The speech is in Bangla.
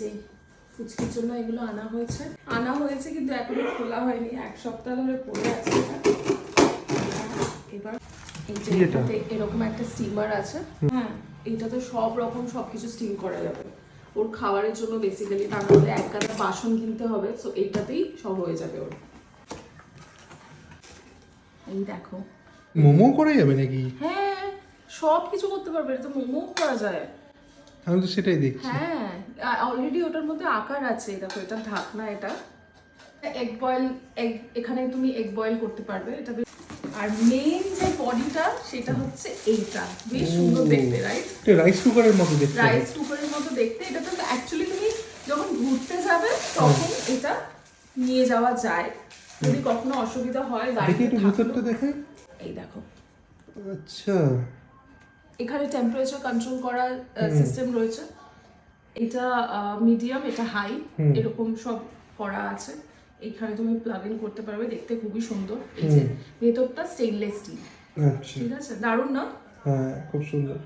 যে ফুচকির জন্য এগুলো আনা হয়েছে। আনা হয়েছে কিন্তু এখনও খোলা হয়নি এক সপ্তাহ ধরে পড়ে আছে এবার এই যে এটা? এরকম একটা স্টিমার আছে। হ্যাঁ এইটাতে সব রকম সবকিছু স্টিম করা যাবে। ওর খাবারের জন্য বেসিক্যালি তার মধ্যে এক গাদা বাসন কিনতে হবে সো এইটাতেই সব হয়ে যাবে ওর। এই দেখো। মোমো করা যাবে নাকি? হ্যাঁ সব কিছু করতে পারবে এটা তো মোমো করা যায়। আমি তো সেটাই দেখছি। হ্যাঁ অলরেডি ওটার মধ্যে আকার আছে দেখো এটা ঢাকনা এটা। এগ বয়েল এগ এখানে তুমি এগ বয়েল করতে পারবে এটা আর মেইন যে বডিটা সেটা হচ্ছে এইটা। বেশ সুন্দর দেখতে রাইট এটা রাইস কুকারের মতো দেখতে। রাইস কুকারের মতো দেখতে। এটা তো অ্যাকচুয়ালি তুমি যখন ঘুরতে যাবে তখন এটা নিয়ে যাওয়া যায়। যদি কখনো অসুবিধা হয় গাড়িতে একটু ভিতরটা দেখে। এই দেখো। আচ্ছা। এখানে টেম্পারেচার কন্ট্রোল করার সিস্টেম রয়েছে। এটা মিডিয়াম এটা হাই এরকম সব করা আছে। এখানে তুমি প্লাগ ইন করতে পারবে দেখতে খুবই সুন্দর। এই যে ভেতরটা স্টেইনলেস স্টিল আচ্ছা। ঠিক আছে? দারুণ না? হ্যাঁ খুব সুন্দর।